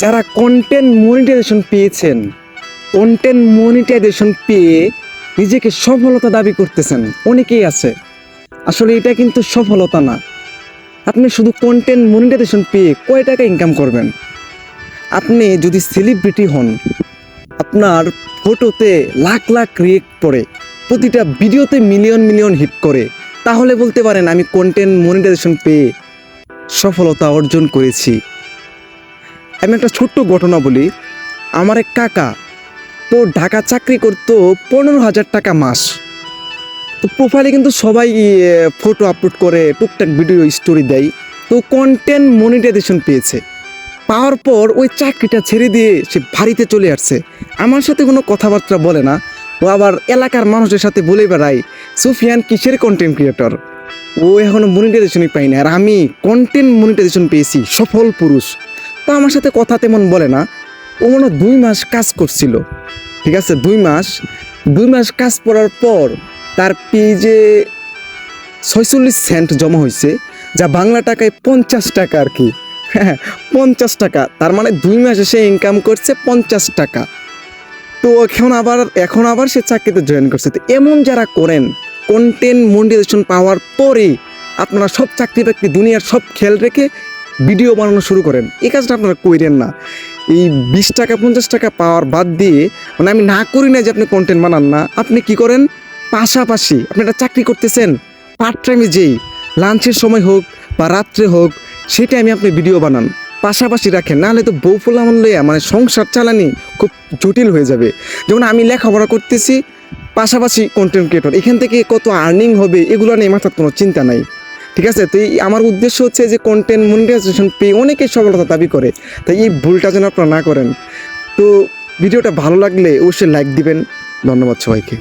যারা content monetization পেয়েছেন content monetization পেয়ে নিজেকে সফলতা দাবি করতেছেন, অনেকেই আছে। আসলে এটা কিন্তু সফলতা না। আপনি শুধু কন্টেন্ট মনিটাইজেশন পেয়ে কয় টাকা ইনকাম করবেন? আপনি যদি সেলিব্রিটি হন, আপনার ফটোতে লাখ লাখ রিয়েক্ট পড়ে, প্রতিটা ভিডিওতে মিলিয়ন মিলিয়ন হিট করে, তাহলে বলতে পারেন আমি কন্টেন্ট মনিটাইজেশন পেয়ে সফলতা অর্জন করেছি। আমি একটা ছোট্ট ঘটনা বলি। আমার এক কাকা, তো ঢাকা চাকরি করতো পনেরো হাজার টাকা মাস। তো প্রোফাইলে কিন্তু সবাই ফটো আপলোড করে, টুকটাক ভিডিও স্টোরি দেয়। তো কন্টেন্ট মনিটাইজেশন পেয়েছে। পাওয়ার পর ওই চাকরিটা ছেড়ে দিয়ে সে বাড়িতে চলে আসছে। আমার সাথে কোনো কথাবার্তা বলে না। ও আবার এলাকার মানুষের সাথে বলে বেড়ায়, সুফিয়ান কিসের কন্টেন্ট ক্রিয়েটর ও এখনও মনিটাইজেশনই পাই না আর আমি কন্টেন্ট মনিটাইজেশন পেয়েছি, সফল পুরুষ। তো আমার সাথে কথা তেমন বলে না। ও মনে দুই মাস কাজ করছিল। ঠিক আছে? দুই মাস। দুই মাস কাজ করার পর তার পেজে ছয়চল্লিশ সেন্ট জমা হয়েছে, যা বাংলা টাকায় পঞ্চাশ টাকা আর কি। হ্যাঁ পঞ্চাশ টাকা। তার মানে দুই মাসে সে ইনকাম করছে পঞ্চাশ টাকা। তো এখন আবার এখন আবার সে চাকরিতে জয়েন করছে। তো এমন যারা করেন কন্টেন্ট মনিটাইজেশন পাওয়ার পরে আপনারা সব চাকরি বাকরি দুনিয়ার সব খেয়াল রেখে ভিডিও বানানো শুরু করেন। এই কাজটা আপনারা কইরেন না। এই বিশ টাকা, পঞ্চাশ টাকা পাওয়ার বাদ দিয়ে মানে আমি না করি না যে আপনি কন্টেন্ট বানান না। আপনি কি করেন? পাশাপাশি আপনি একটা চাকরি করতেছেন পার্ট টাইমে যেই লাঞ্চের সময় হোক বা রাত্রে হোক সেটা আমি আপনি ভিডিও বানান। পাশাপাশি রাখেন, নাহলে তো বউ ফুলামন লইয়া মানে সংসার চালানি খুব জটিল হয়ে যাবে। যেমন আমি লেখাপড়া করতেছি, পাশাপাশি কন্টেন্ট ক্রিয়েটর এখান থেকে কত আর্নিং হবে, এগুলো নিয়ে মাথার কোনো চিন্তা নাই। ঠিক আছে? তো আমার উদ্দেশ্য হচ্ছে যে কন্টেন্ট মনিটাইজেশন পেয়ে অনেকে সফলতা দাবি করে। তাই এই ভুলটা যেন আপনারা না করেন। তো ভিডিওটা ভালো লাগলে অবশ্যই লাইক দিবেন। ধন্যবাদ সবাইকে।